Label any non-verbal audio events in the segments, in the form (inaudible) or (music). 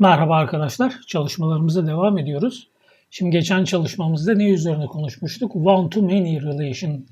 Merhaba arkadaşlar, çalışmalarımıza devam ediyoruz. Şimdi geçen çalışmamızda ne üzerine konuşmuştuk? One to many relation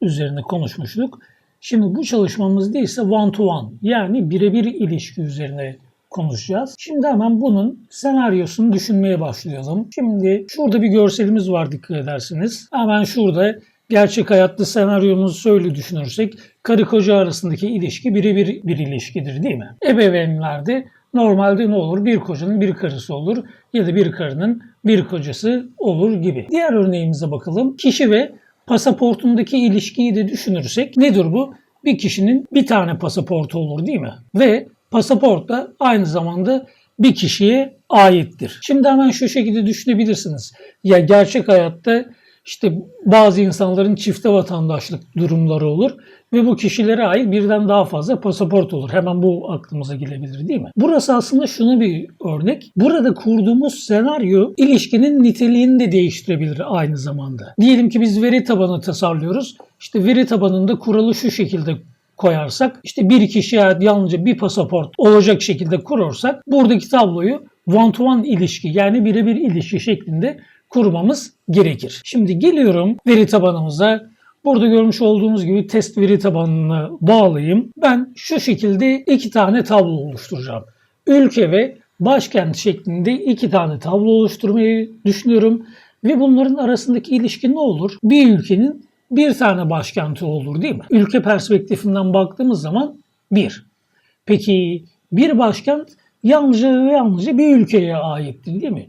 üzerine konuşmuştuk. Şimdi bu çalışmamızda ise one to one yani birebir ilişki üzerine konuşacağız. Şimdi hemen bunun senaryosunu düşünmeye başlayalım. Şimdi şurada bir görselimiz var dikkat edersiniz. Hemen şurada gerçek hayatta senaryomuzu şöyle düşünürsek karı koca arasındaki ilişki birebir bir ilişkidir değil mi? Ebeveynlerde normalde ne olur? Bir kocanın bir karısı olur ya da bir karının bir kocası olur gibi. Diğer örneğimize bakalım. Kişi ve pasaportundaki ilişkiyi de düşünürsek nedir bu? Bir kişinin bir tane pasaportu olur değil mi? Ve pasaport da aynı zamanda bir kişiye aittir. Şimdi hemen şu şekilde düşünebilirsiniz. Ya gerçek hayatta işte bazı insanların çifte vatandaşlık durumları olur ve bu kişilere ait birden daha fazla pasaport olur. Hemen bu aklımıza gelebilir değil mi? Burası aslında şunu bir örnek. Burada kurduğumuz senaryo ilişkinin niteliğini de değiştirebilir aynı zamanda. Diyelim ki biz veri tabanı tasarlıyoruz. İşte veri tabanında kuralı şu şekilde koyarsak işte bir kişiye yalnızca bir pasaport olacak şekilde kurursak buradaki tabloyu one to one ilişki yani birebir ilişki şeklinde kurmamız gerekir. Şimdi geliyorum veri tabanımıza. Burada görmüş olduğunuz gibi test veri tabanını bağlayayım. Ben şu şekilde iki tane tablo oluşturacağım. Ülke ve başkent şeklinde iki tane tablo oluşturmayı düşünüyorum. Ve bunların arasındaki ilişki ne olur? Bir ülkenin bir tane başkenti olur değil mi? Ülke perspektifinden baktığımız zaman bir. Peki bir başkent yalnızca ve yalnızca bir ülkeye aittir değil mi?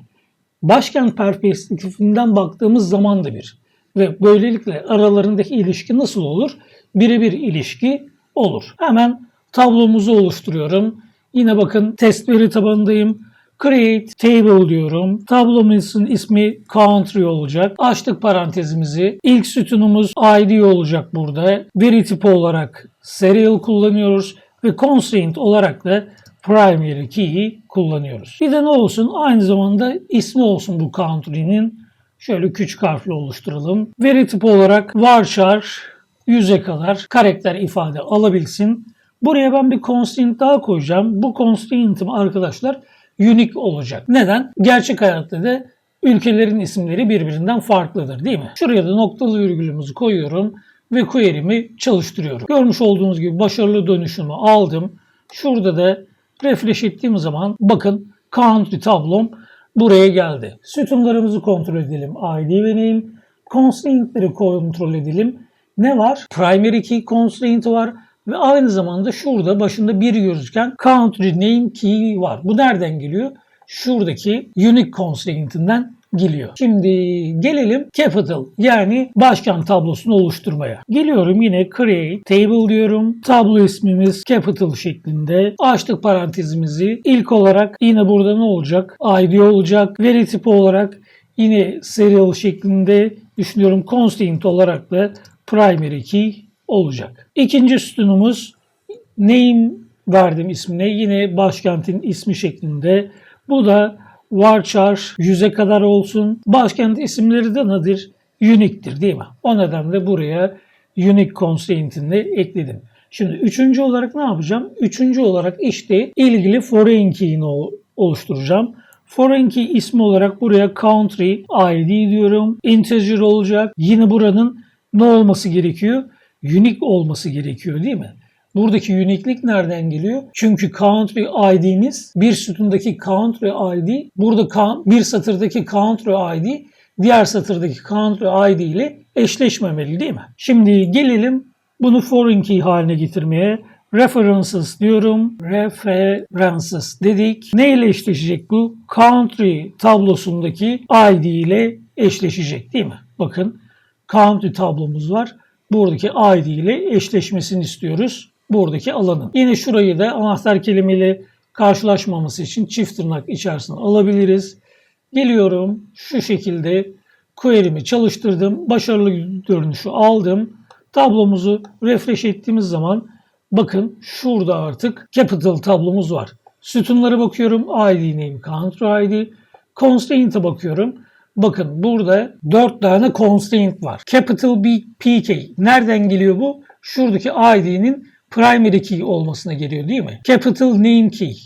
Başkent perspektifinden baktığımız zaman da bir. Ve böylelikle aralarındaki ilişki nasıl olur? Birebir ilişki olur. Hemen tablomuzu oluşturuyorum. Yine bakın test veri tabanındayım. Create table diyorum. Tablomuzun ismi country olacak. Açtık parantezimizi. İlk sütunumuz ID olacak burada. Veri tipi olarak serial kullanıyoruz ve constraint olarak da primary key'i kullanıyoruz. Bir de ne olsun? Aynı zamanda ismi olsun bu country'nin. Şöyle küçük harfle oluşturalım. Veri tipi olarak varchar 100'e kadar karakter ifade alabilsin. Buraya ben bir constraint daha koyacağım. Bu constraint'im arkadaşlar unique olacak. Neden? Gerçek hayatta da ülkelerin isimleri birbirinden farklıdır değil mi? Şuraya da noktalı virgülümüzü koyuyorum ve query'mi çalıştırıyorum. Görmüş olduğunuz gibi başarılı dönüşümü aldım. Şurada da refresh ettiğim zaman bakın country tablom buraya geldi. Sütunlarımızı kontrol edelim. ID ve. Constraint'leri kontrol edelim. Ne var? Primary key constraint var. Ve aynı zamanda şurada başında bir gözüken country name key var. Bu nereden geliyor? Şuradaki unique constraint'inden geliyor. Şimdi gelelim capital yani başkent tablosunu oluşturmaya. Geliyorum yine create table diyorum. Tablo ismimiz capital şeklinde. Açtık parantezimizi. İlk olarak yine burada ne olacak? ID olacak. Veri tipi olarak yine serial şeklinde düşünüyorum. Constraint olarak da primary key olacak. İkinci sütunumuz name verdim ismine. Yine başkentin ismi şeklinde. Bu da varchar 100'e kadar olsun. Başkent isimleri de nedir? Unique'tir değil mi? O nedenle buraya unique constraint'ini ekledim. Şimdi üçüncü olarak ne yapacağım? Üçüncü olarak işte ilgili foreign key'ini oluşturacağım. Foreign key ismi olarak buraya country ID diyorum. Integer olacak. Yine buranın ne olması gerekiyor? Unique olması gerekiyor değil mi? Buradaki unique'lik nereden geliyor? Çünkü country ID'miz bir sütundaki country ID, burada bir satırdaki country ID diğer satırdaki country ID ile eşleşmemeli değil mi? Şimdi gelelim bunu foreign key haline getirmeye. References diyorum. References dedik. Ne ile eşleşecek bu? Country tablosundaki ID ile eşleşecek değil mi? Bakın country tablomuz var. Buradaki ID ile eşleşmesini istiyoruz buradaki alanın. Yine şurayı da anahtar kelimeyle karşılaşmaması için çift tırnak içerisine alabiliriz. Geliyorum şu şekilde query'mi çalıştırdım. Başarılı görünüşü aldım. Tablomuzu refresh ettiğimiz zaman bakın şurada artık capital tablomuz var. Sütunlara bakıyorum. ID name, country ID. Constraint'e bakıyorum. Bakın burada 4 tane constraint var. Capital B, PK. Nereden geliyor bu? Şuradaki ID'nin primary key olmasına geliyor değil mi? Capital name key.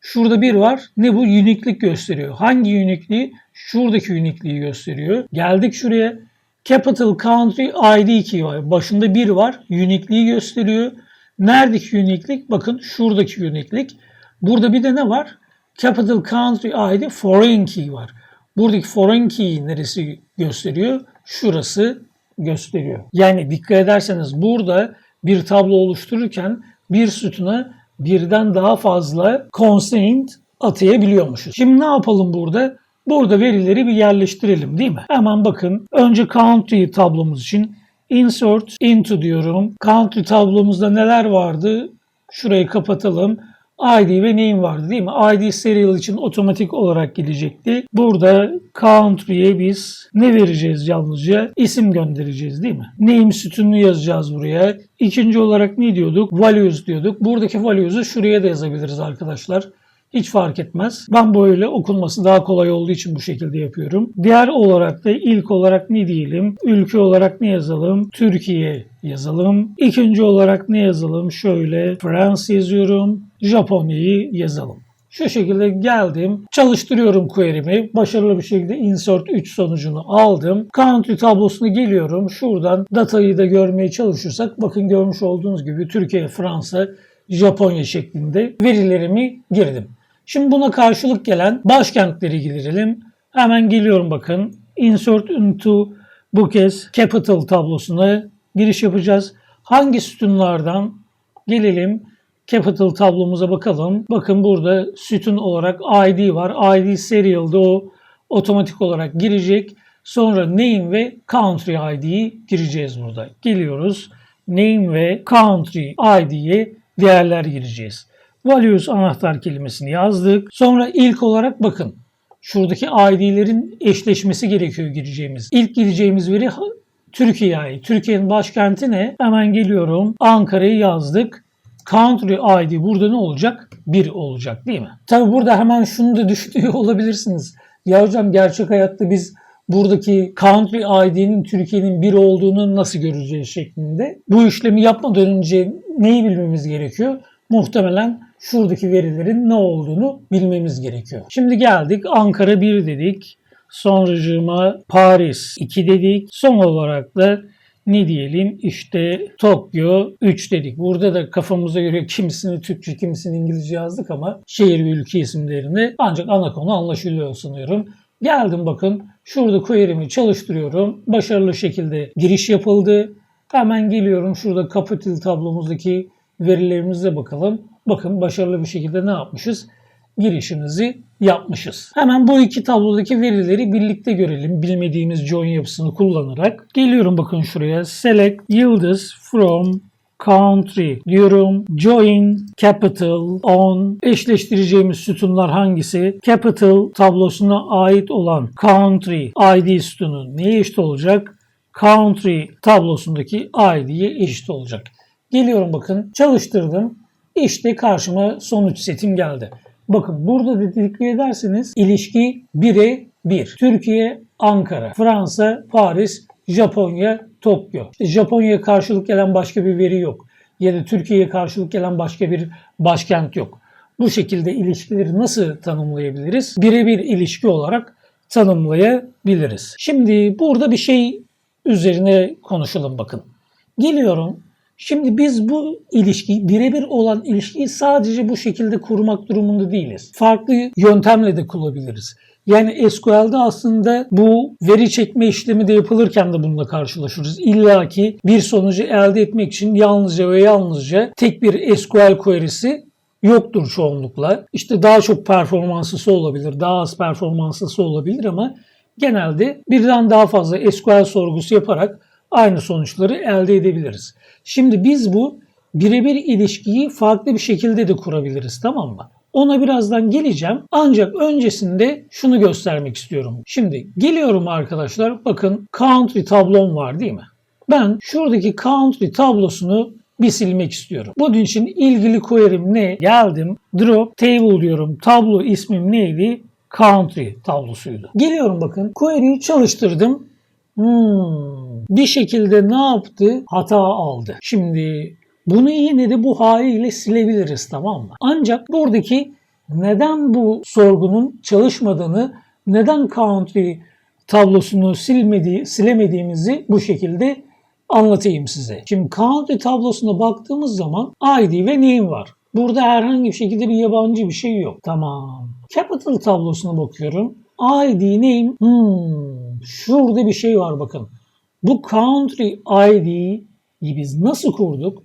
Şurada bir var. Ne bu? Unique'lik gösteriyor. Hangi unique'liği? Şuradaki unique'liği gösteriyor. Geldik şuraya. Capital Country ID key var. Başında bir var. Unique'liği gösteriyor. Neredeki unique'lik? Bakın şuradaki unique'lik. Burada bir de ne var? Capital Country ID Foreign Key var. Buradaki foreign key neresi gösteriyor? Şurası gösteriyor. Yani dikkat ederseniz burada bir tablo oluştururken bir sütuna birden daha fazla constraint atayabiliyormuşuz. Şimdi ne yapalım burada? Burada verileri bir yerleştirelim değil mi? Hemen bakın. Önce country tablomuz için insert into diyorum. Country tablomuzda neler vardı? Şurayı kapatalım. ID ve name vardı değil mi? ID serial için otomatik olarak gelecekti. Burada country'ye biz ne vereceğiz yalnızca? İsim göndereceğiz değil mi? Name sütununu yazacağız buraya. İkinci olarak ne diyorduk? Values diyorduk. Buradaki values'u şuraya da yazabiliriz arkadaşlar. Hiç fark etmez. Ben böyle okunması daha kolay olduğu için bu şekilde yapıyorum. Diğer olarak da ilk olarak ne diyelim? Ülke olarak ne yazalım? Türkiye yazalım. İkinci olarak ne yazalım? Şöyle France yazıyorum. Japonya'yı yazalım. Şu şekilde geldim. Çalıştırıyorum query'mi. Başarılı bir şekilde insert 3 sonucunu aldım. Country tablosuna geliyorum. Şuradan datayı da görmeye çalışırsak bakın görmüş olduğunuz gibi Türkiye, Fransa, Japonya şeklinde verilerimi girdim. Şimdi buna karşılık gelen başkentleri girelim. Hemen geliyorum bakın. Insert into bu kez capital tablosuna giriş yapacağız. Hangi sütunlardan gelelim capital tablomuza bakalım. Bakın burada sütun olarak ID var. ID serial'da o otomatik olarak girecek. Sonra name ve country ID'yi gireceğiz burada. Geliyoruz. Name ve country ID'ye değerler gireceğiz. Values anahtar kelimesini yazdık. Sonra ilk olarak bakın. Şuradaki ID'lerin eşleşmesi gerekiyor gireceğimiz. İlk gireceğimiz veri Türkiye. Türkiye'nin başkenti ne? Hemen geliyorum. Ankara'yı yazdık. Country ID burada ne olacak? 1 olacak değil mi? Tabi burada hemen şunu da (laughs) düşünüyor olabilirsiniz. Ya hocam gerçek hayatta biz buradaki country ID'nin Türkiye'nin 1 olduğunu nasıl göreceğiz şeklinde. Bu işlemi yapmadan önce neyi bilmemiz gerekiyor? Muhtemelen şuradaki verilerin ne olduğunu bilmemiz gerekiyor. Şimdi geldik Ankara 1 dedik. Sonracığıma Paris 2 dedik. Son olarak da ne diyelim işte Tokyo 3 dedik. Burada da kafamıza göre kimisini Türkçe kimisini İngilizce yazdık ama şehir ve ülke isimlerini ancak ana konu anlaşılıyor sanıyorum. Geldim bakın şurada query'mi çalıştırıyorum. Başarılı şekilde giriş yapıldı. Hemen geliyorum şurada capital tablomuzdaki verilerimize bakalım. Bakın başarılı bir şekilde ne yapmışız? girişimizi yapmışız. Hemen bu iki tablodaki verileri birlikte görelim. Bilmediğimiz join yapısını kullanarak. Geliyorum bakın şuraya. Select yıldız from country diyorum. Join capital on eşleştireceğimiz sütunlar hangisi? Capital tablosuna ait olan country ID sütunu neye eşit olacak? Country tablosundaki ID'ye eşit olacak. Geliyorum bakın çalıştırdım. İşte karşıma sonuç setim geldi. Bakın burada da dikkat ederseniz ilişki 1'e 1. Türkiye, Ankara, Fransa, Paris, Japonya, Tokyo. İşte Japonya'ya karşılık gelen başka bir veri yok. Ya da Türkiye'ye karşılık gelen başka bir başkent yok. Bu şekilde ilişkileri nasıl tanımlayabiliriz? Birebir ilişki olarak tanımlayabiliriz. Şimdi burada bir şey üzerine konuşalım bakın. Geliyorum Şimdi biz bu ilişki, birebir olan ilişkiyi sadece bu şekilde kurmak durumunda değiliz. Farklı yöntemle de kurabiliriz. Yani SQL'de aslında bu veri çekme işlemi de yapılırken de bununla karşılaşırız. İlla ki bir sonucu elde etmek için yalnızca ve yalnızca tek bir SQL query'si yoktur çoğunlukla. İşte daha çok performanslısı olabilir, daha az performanslısı olabilir ama genelde birden daha fazla SQL sorgusu yaparak aynı sonuçları elde edebiliriz. Şimdi biz bu birebir ilişkiyi farklı bir şekilde de kurabiliriz tamam mı? Ona birazdan geleceğim. Ancak öncesinde şunu göstermek istiyorum. Şimdi geliyorum arkadaşlar. Bakın country tablom var değil mi? Ben şuradaki country tablosunu bir silmek istiyorum. Bunun için ilgili query'm ne? Geldim. Drop table diyorum. Tablo ismim neydi? Country tablosuydu. Geliyorum bakın. Query'yi çalıştırdım. Hmm, bir şekilde ne yaptı? Hata aldı. Şimdi bunu yine de bu haliyle silebiliriz tamam mı? Ancak buradaki neden bu sorgunun çalışmadığını, neden country tablosunu silmediği, silemediğimizi bu şekilde anlatayım size. Şimdi country tablosuna baktığımız zaman ID ve name var. Burada herhangi bir şekilde bir yabancı bir şey yok. Tamam. Capital tablosuna bakıyorum. ID, name. Hmm, şurada bir şey var bakın. Bu country ID'yi biz nasıl kurduk?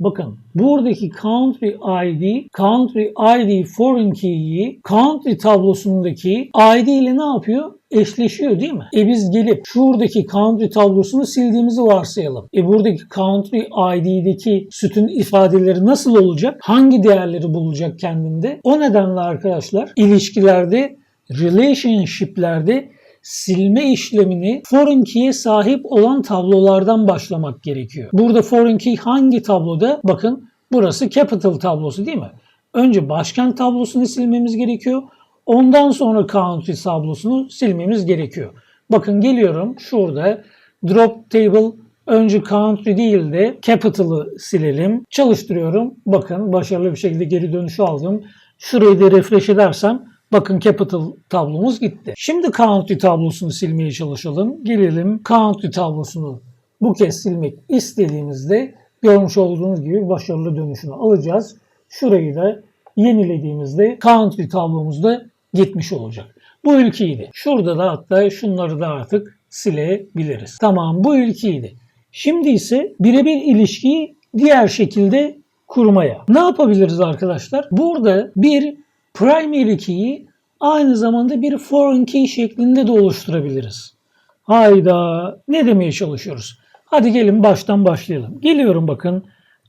Bakın buradaki country ID, country ID foreign key'i country tablosundaki ID ile ne yapıyor? Eşleşiyor değil mi? E biz gelip şuradaki country tablosunu sildiğimizi varsayalım. E buradaki country ID'deki sütun ifadeleri nasıl olacak? Hangi değerleri bulacak kendinde? O nedenle arkadaşlar ilişkilerde, relationship'lerde silme işlemini foreign key'e sahip olan tablolardan başlamak gerekiyor. Burada foreign key hangi tabloda? Bakın burası capital tablosu değil mi? Önce başkent tablosunu silmemiz gerekiyor. Ondan sonra country tablosunu silmemiz gerekiyor. Bakın geliyorum şurada drop table önce country değil de capital'ı silelim. Çalıştırıyorum. Bakın başarılı bir şekilde geri dönüşü aldım. Şurayı da refresh edersem Bakın capital tablomuz gitti. Şimdi country tablosunu silmeye çalışalım. Gelelim country tablosunu bu kez silmek istediğimizde görmüş olduğunuz gibi başarılı dönüşünü alacağız. Şurayı da yenilediğimizde country tablomuz da gitmiş olacak. Bu ülkeydi. Şurada da hatta şunları da artık silebiliriz. Tamam bu ülkeydi. Şimdi ise birebir ilişkiyi diğer şekilde kurmaya. Ne yapabiliriz arkadaşlar? Burada bir primary key'i aynı zamanda bir foreign key şeklinde de oluşturabiliriz. Hayda ne demeye çalışıyoruz? Hadi gelin baştan başlayalım. Geliyorum bakın.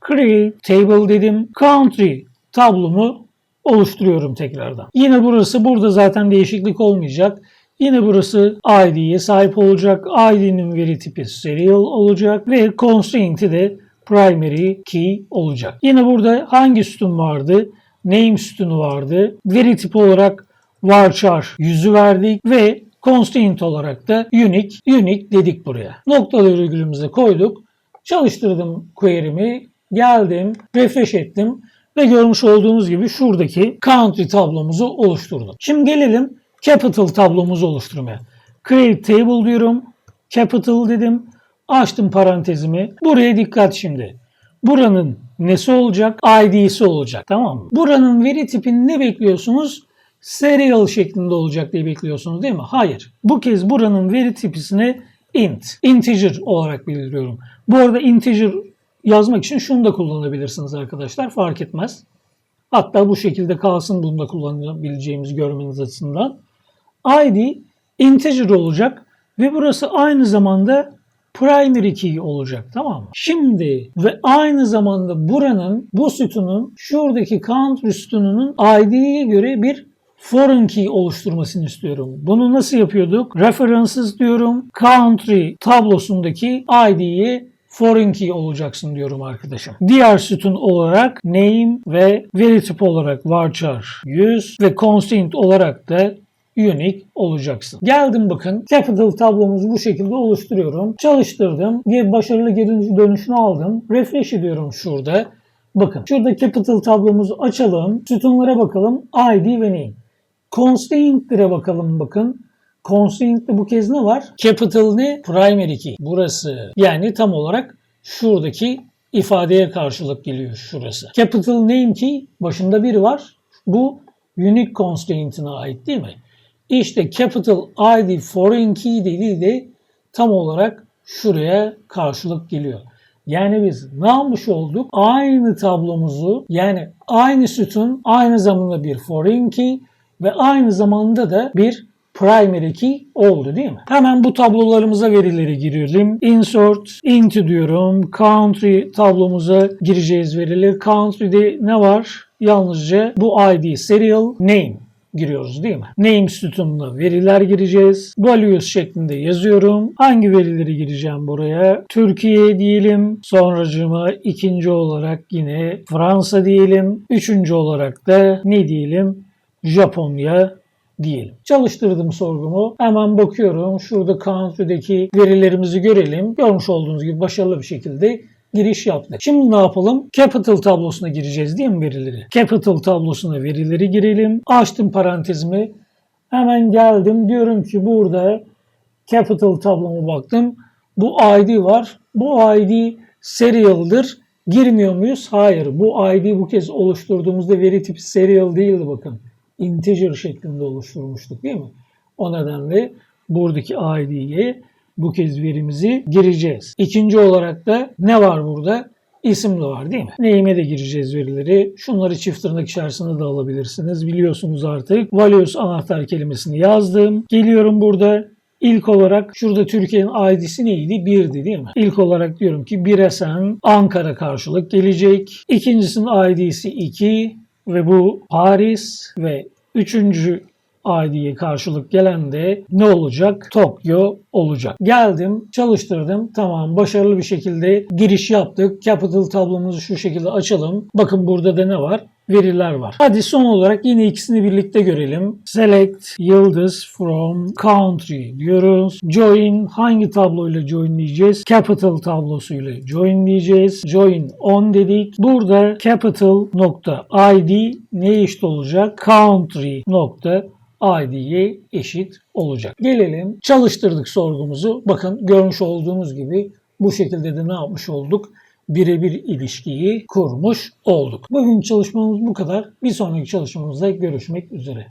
Create table dedim. Country tablomu oluşturuyorum tekrardan. Yine burası burada zaten değişiklik olmayacak. Yine burası ID'ye sahip olacak. ID'nin veri tipi serial olacak ve constraint'i de primary key olacak. Yine burada hangi sütun vardı? Name sütunu vardı. Veri tipi olarak varchar yüzü verdik ve constraint olarak da unique, unique dedik buraya. Noktalı virgülümüze koyduk. Çalıştırdım query'mi, geldim, refresh ettim ve görmüş olduğunuz gibi şuradaki country tablomuzu oluşturdum. Şimdi gelelim capital tablomuzu oluşturmaya. Create table diyorum. Capital dedim. Açtım parantezimi. Buraya dikkat şimdi. Buranın nesi olacak? ID'si olacak. Tamam mı? Buranın veri tipini ne bekliyorsunuz? Serial şeklinde olacak diye bekliyorsunuz değil mi? Hayır. Bu kez buranın veri tipisine int, integer olarak bildiriyorum. Bu arada integer yazmak için şunu da kullanabilirsiniz arkadaşlar. Fark etmez. Hatta bu şekilde kalsın bunu da kullanabileceğimiz görmeniz açısından. ID integer olacak ve burası aynı zamanda primary key olacak tamam mı? Şimdi ve aynı zamanda buranın bu sütunun şuradaki country sütununun ID'ye göre bir foreign key oluşturmasını istiyorum. Bunu nasıl yapıyorduk? References diyorum. Country tablosundaki ID'ye foreign key olacaksın diyorum arkadaşım. Diğer sütun olarak name ve veri tip olarak varchar 100 ve constraint olarak da unique olacaksın. Geldim bakın capital tablomuzu bu şekilde oluşturuyorum. Çalıştırdım. Başarılı geri dönüşünü aldım. Refresh ediyorum şurada. Bakın şurada capital tablomuzu açalım. Sütunlara bakalım. ID ve name. Constraint'lere bakalım bakın. Constraint'te bu kez ne var? Capital ne? Primary key. Burası. Yani tam olarak şuradaki ifadeye karşılık geliyor şurası. Capital name key başında bir var. Bu unique constraint'ine ait değil mi? İşte capital ID foreign key dediği de tam olarak şuraya karşılık geliyor. Yani biz ne yapmış olduk? Aynı tablomuzu yani aynı sütun aynı zamanda bir foreign key ve aynı zamanda da bir primary key oldu değil mi? Hemen bu tablolarımıza verileri giriyorum. Insert, into diyorum. Country tablomuza gireceğiz verileri. Country'de ne var? Yalnızca bu ID, serial, name giriyoruz değil mi? Name sütununa veriler gireceğiz. Values şeklinde yazıyorum. Hangi verileri gireceğim buraya? Türkiye diyelim. Sonracıma ikinci olarak yine Fransa diyelim. Üçüncü olarak da ne diyelim? Japonya diyelim. Çalıştırdım sorgumu. Hemen bakıyorum. Şurada country'deki verilerimizi görelim. Görmüş olduğunuz gibi başarılı bir şekilde giriş yaptık. Şimdi ne yapalım? Capital tablosuna gireceğiz değil mi verileri? Capital tablosuna verileri girelim. Açtım parantezimi. Hemen geldim. Diyorum ki burada Capital tabloma baktım. Bu ID var. Bu ID serial'dır. Girmiyor muyuz? Hayır. Bu ID bu kez oluşturduğumuzda veri tipi serial değildi bakın. Integer şeklinde oluşturmuştuk değil mi? O nedenle buradaki ID'ye bu kez verimizi gireceğiz. İkinci olarak da ne var burada? İsim de var değil mi? Name'e de gireceğiz verileri. Şunları çift tırnak içerisinde de alabilirsiniz. Biliyorsunuz artık. Values anahtar kelimesini yazdım. Geliyorum burada. İlk olarak şurada Türkiye'nin ID'si neydi? 1'di değil mi? İlk olarak diyorum ki 1'e sen Ankara karşılık gelecek. İkincisinin ID'si 2 ve bu Paris ve üçüncü ID'ye karşılık gelen de ne olacak? Tokyo olacak. Geldim, çalıştırdım. Tamam, başarılı bir şekilde giriş yaptık. Capital tablomuzu şu şekilde açalım. Bakın burada da ne var? Veriler var. Hadi son olarak yine ikisini birlikte görelim. Select yıldız from country diyoruz. Join hangi tabloyla join diyeceğiz? Capital tablosuyla join diyeceğiz. Join on dedik. Burada capital nokta id ne eşit olacak? Country nokta ID'ye eşit olacak. Gelelim çalıştırdık sorgumuzu. Bakın görmüş olduğunuz gibi bu şekilde de ne yapmış olduk? Birebir ilişkiyi kurmuş olduk. Bugün çalışmamız bu kadar. Bir sonraki çalışmamızda görüşmek üzere.